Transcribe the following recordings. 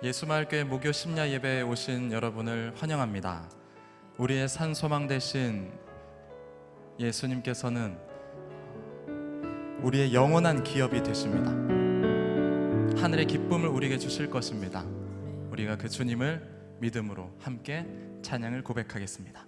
예수마을교회 무교 심야 예배에 오신 여러분을 환영합니다. 우리의 산 소망 되신 예수님께서는 우리의 영원한 기업이 되십니다. 하늘의 기쁨을 우리에게 주실 것입니다. 우리가 그 주님을 믿음으로 함께 찬양을 고백하겠습니다.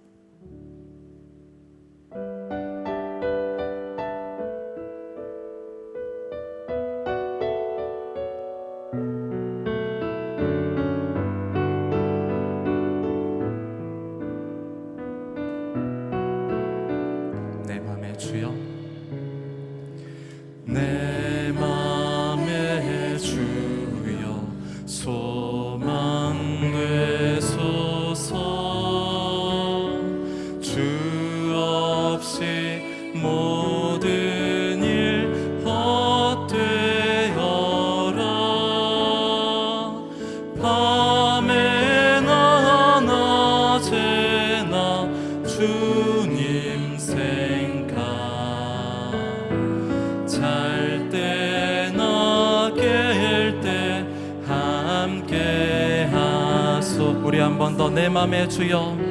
더내 맘의 주여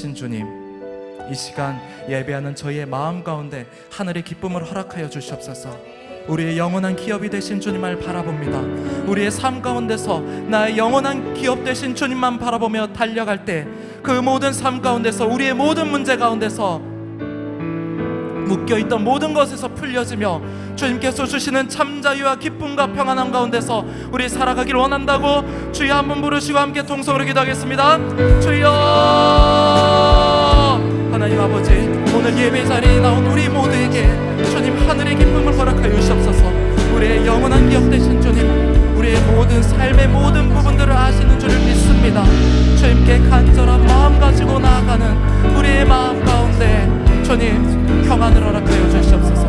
되신 주님 이 시간 예배하는 저희의 마음 가운데 하늘의 기쁨을 허락하여 주시옵소서. 우리의 영원한 기업이 되신 주님을 바라봅니다. 우리의 삶 가운데서 나의 영원한 기업 되신 주님만 바라보며 달려갈 때 그 모든 삶 가운데서 우리의 모든 문제 가운데서 묶여있던 모든 것에서 풀려지며 주님께서 주시는 참 자유와 기쁨과 평안함 가운데서 우리 살아가길 원한다고 주여 한번 부르시고 함께 통성으로 기도하겠습니다. 주여 아버지 오늘 예배 자리에 나온 우리 모두에게 주님 하늘의 기쁨을 허락하여 주시옵소서. 우리의 영원한 기업 되신 주님 우리의 모든 삶의 모든 부분들을 아시는 줄을 믿습니다. 주님께 간절한 마음 가지고 나아가는 우리의 마음 가운데 주님 평안을 허락하여 주시옵소서.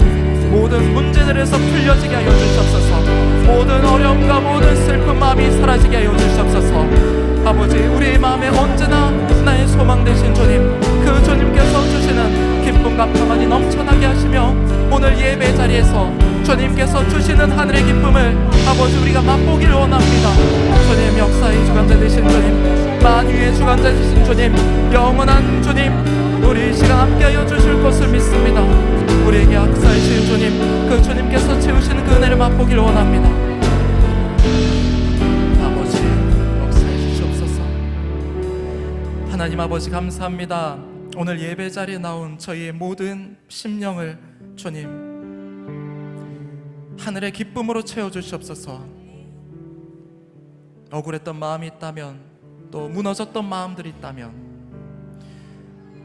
모든 문제들에서 풀려지게 하여 주시옵소서. 모든 어려움과 모든 슬픈 마음이 사라지게 하여 주시옵소서 아버지 우리의 마음에 언제나 나의 소망 되신 주님 그 주님께서 주시는 기쁨과 평안이 넘쳐나게 하시며 오늘 예배 자리에서 주님께서 주시는 하늘의 기쁨을 아버지 우리가 맛보기를 원합니다. 주님 역사의 주관자 되신 주님 만유의 주관자 되신 주님 영원한 주님 우리 이 시간 함께하여 주실 것을 믿습니다. 우리에게 역사이신 주님 그 주님께서 채우시는 그 은혜를 맛보기를 원합니다 하나님 아버지 감사합니다 오늘 예배 자리에 나온 저희의 모든 심령을 주님 하늘의 기쁨으로 채워 주시옵소서 억울했던 마음이 있다면 또 무너졌던 마음들이 있다면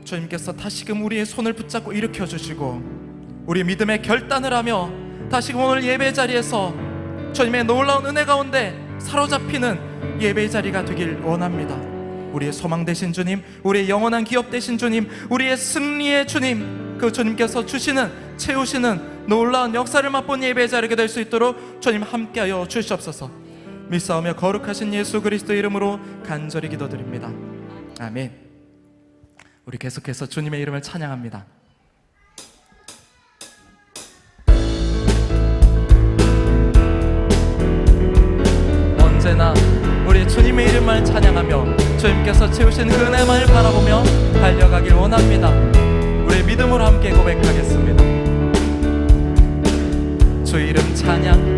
주님께서 다시금 우리의 손을 붙잡고 일으켜 주시고 우리 믿음의 결단을 하며 다시금 오늘 예배 자리에서 주님의 놀라운 은혜 가운데 사로잡히는 예배 자리가 되길 원합니다. 우리의 소망 되신 주님, 우리의 영원한 기업 되신 주님, 우리의 승리의 주님, 그 주님께서 주시는 채우시는 놀라운 역사를 맛본 예배 자리가 될수 있도록 주님 함께하여 주시옵소서. 믿사오며 거룩하신 예수 그리스도 이름으로 간절히 기도드립니다. 아멘. 우리 계속해서 주님의 이름을 찬양합니다. 언제나 주님의 이름만 찬양하며 주님께서 채우신 그 은혜만을 바라보며 달려가길 원합니다. 우리 믿음으로 함께 고백하겠습니다. 주 이름 찬양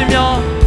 외치며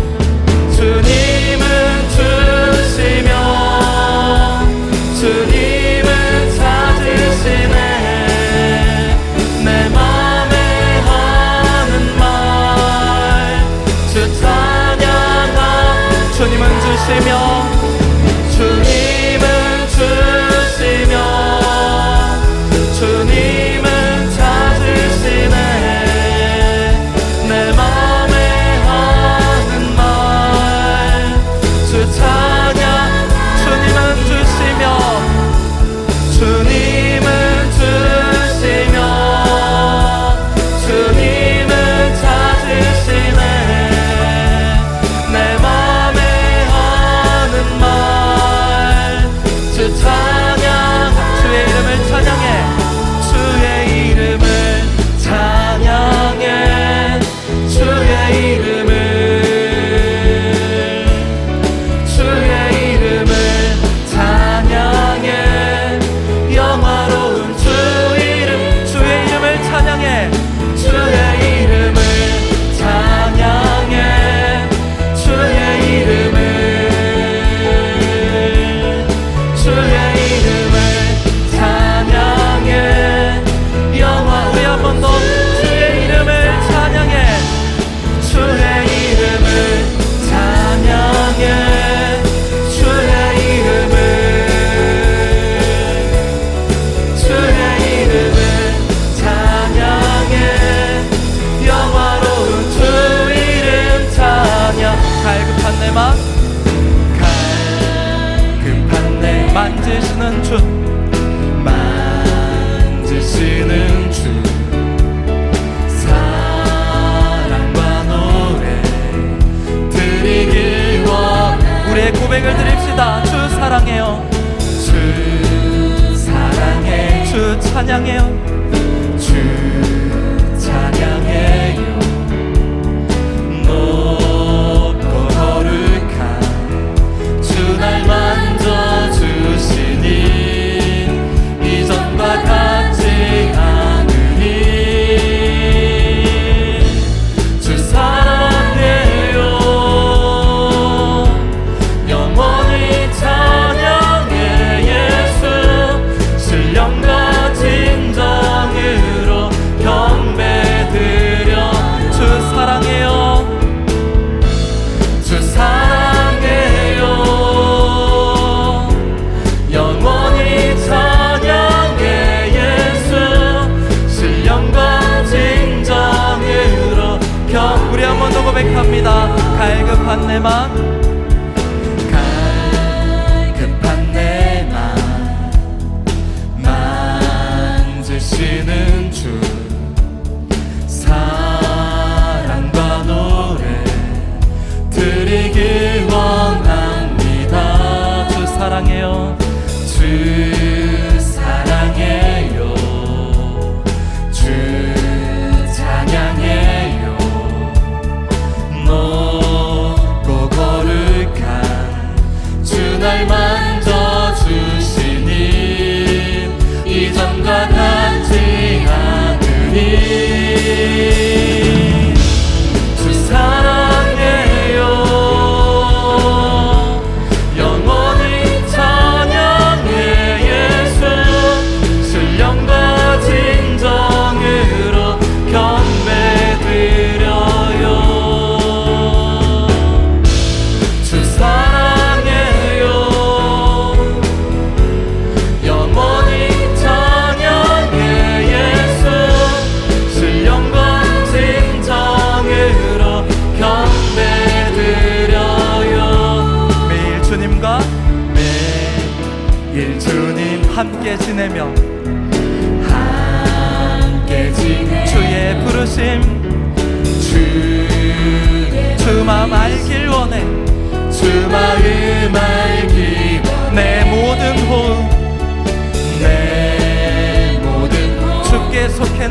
있는 사랑과 노래 드리길 원합니다. 주 사랑해요. 주.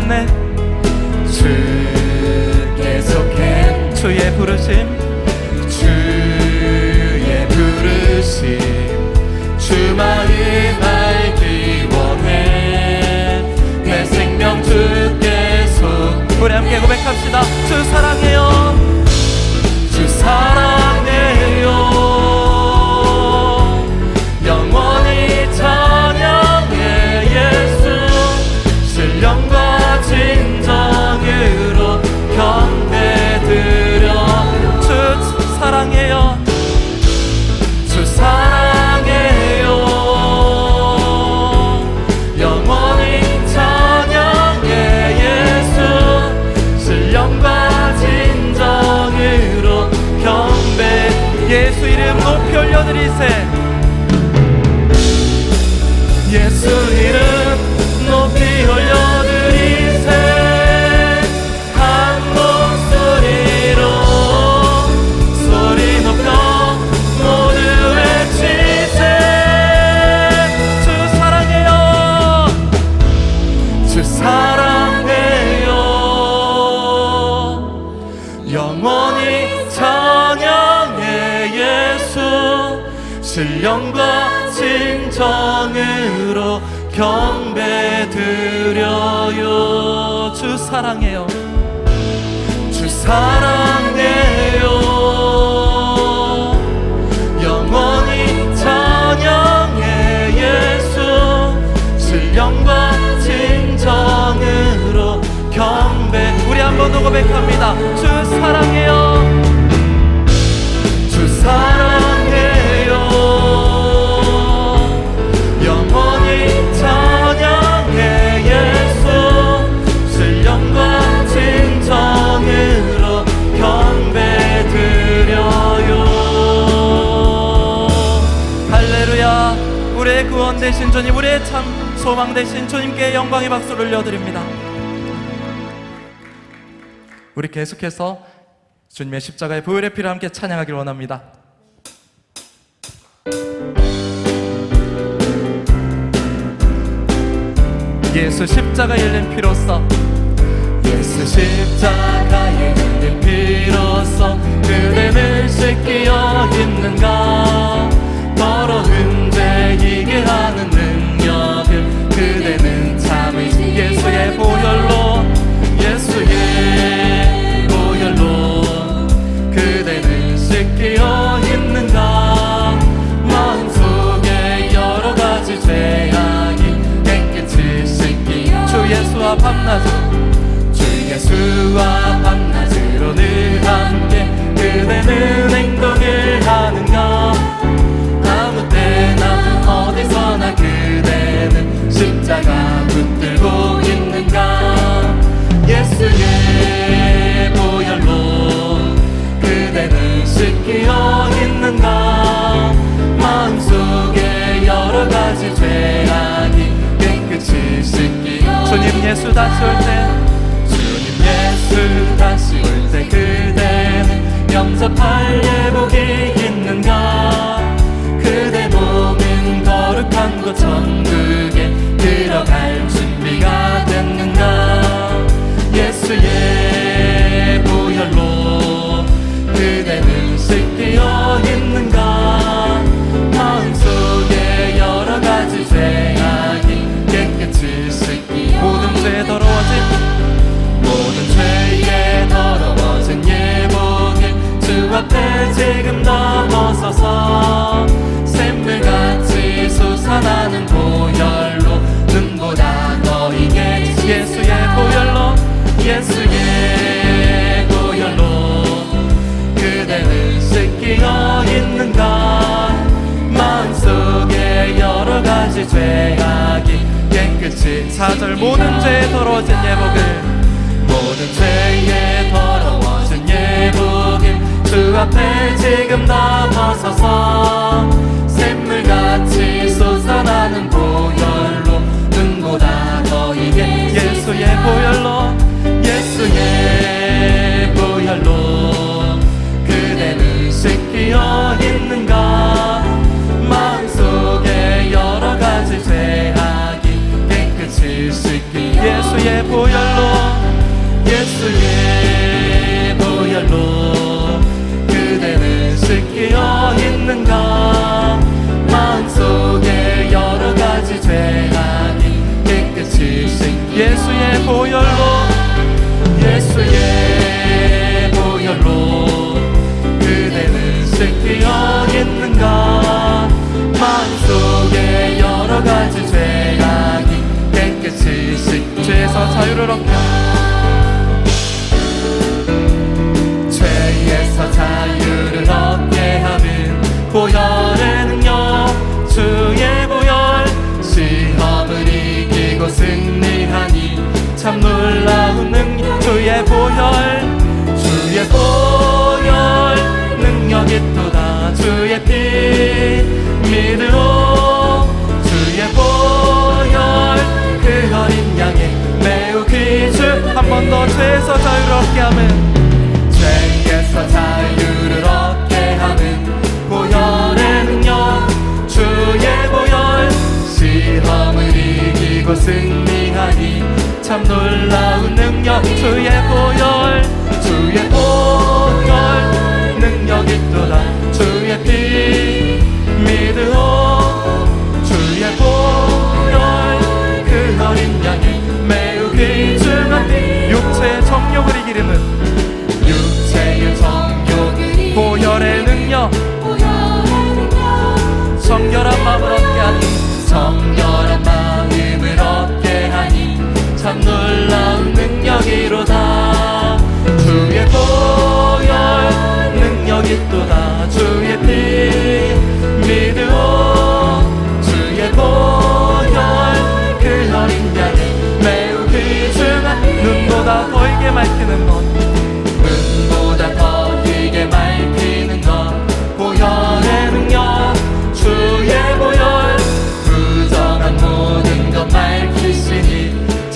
했네 주 계속해 주의 부르심. 예수 이름 높이 올려드리세. 예수 이름 높이 올려드리세. 경배 드려요. 주 사랑해요. 주 사랑해요. 영원히 찬양해 예수. 신령과 진정으로 경배. 우리 한 번 더 고백합니다. 소망 되신 주님께 영광의 박수를 올려드립니다. 우리 계속해서 주님의 십자가의 보혈의 피를 함께 찬양하기를 원합니다. 예수 십자가 열린 피로써 예수 십자가의 그 피로써 그대를 씻기어 있는가? 더러운 죄이 보혈로 예수의 보혈로 그대는 씻기어 있는가? 마음속에 여러 가지 죄악이 깨끗이 씻기어 주 예수와 밤낮으로 주 예수와 밤낮으로 늘 함께 그대는 행동을 하는가? 아무 때나 어디서나 그대는 십자가 붙들고 예수 다시 올때. 주님 예수 다시 올 때 그대는 영접할 예복이 모든 죄 더러워진 예복을. 모든 죄에 더러워진 예복을 주 앞에 지금 넘어서서 샘물같이 솟아나는 보혈로 눈보다 너에게 예수의 보혈로 예수의 보혈로 하는 참 놀라운 능력 주의 보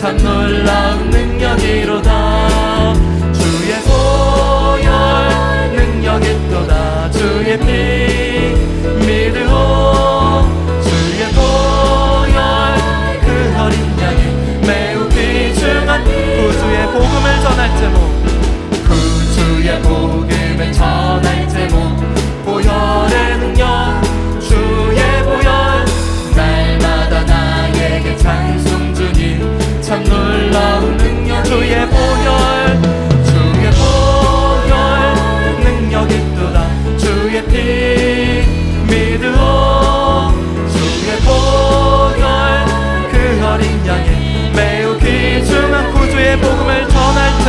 pensando en la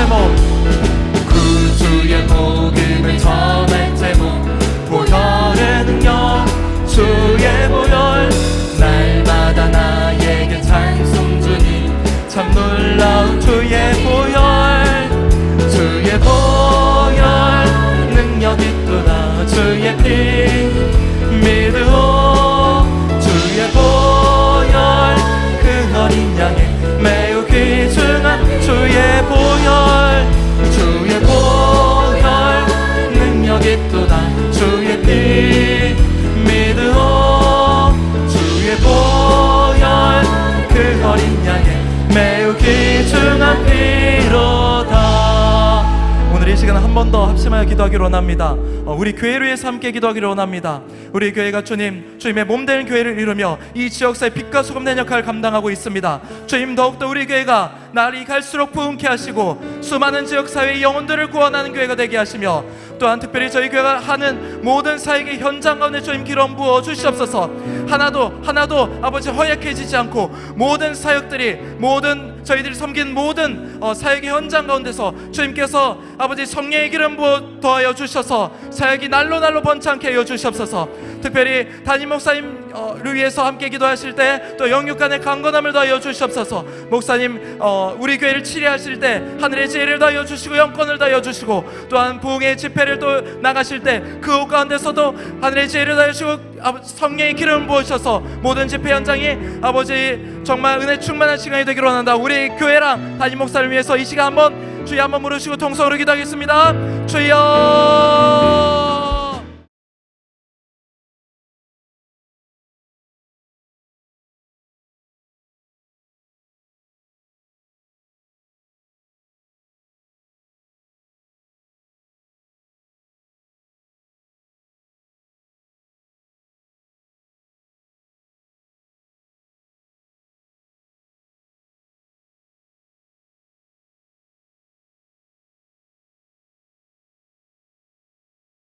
come on. 합심하여 기도하기로 원합니다. 어, 우리 교회를 위해서 함께 기도하기로 원합니다. 우리 교회가 주님, 주님의 몸된 교회를 이루며 이 지역사의 빛과 소금 된 역할을 감당하고 있습니다. 주님 더욱더 우리 교회가 날이 갈수록 부흥케 하시고 수많은 지역사회의 영혼들을 구원하는 교회가 되게 하시며 또한 특별히 저희 교회가 하는 모든 사역의 현장 가운데 주님 기름 부어 주시옵소서. 하나도 하나도 아버지 허약해지지 않고 모든 사역들이 모든 저희들이 섬긴 모든 어, 사역의 현장 가운데서 주님께서 아버지 성령의 기름 부어 더하여 주셔서 사역이 날로 날로 번창케 하여 주시옵소서. 특별히 담임 목사님 을 위해서 함께 기도하실 때 또 영육 간의 강건함을 더하여 주시옵소서. 목사님 어, 우리 교회를 치료하실 때 하늘의 지혜를 더하여 주시고 영권을 더하여 주시고 또한 부흥의 집회를 또 나가실 때그 가운데서도 하늘의 지혜를 더하여 주시고 아버지 성령의 기름을 부으셔서 모든 집회 현장이 아버지 정말 은혜 충만한 시간이 되기를 원한다. 우리 교회랑 담임 목사를 위해서 이 시간 한번 주여 한번 물으시고 통성으로 기도하겠습니다. 주여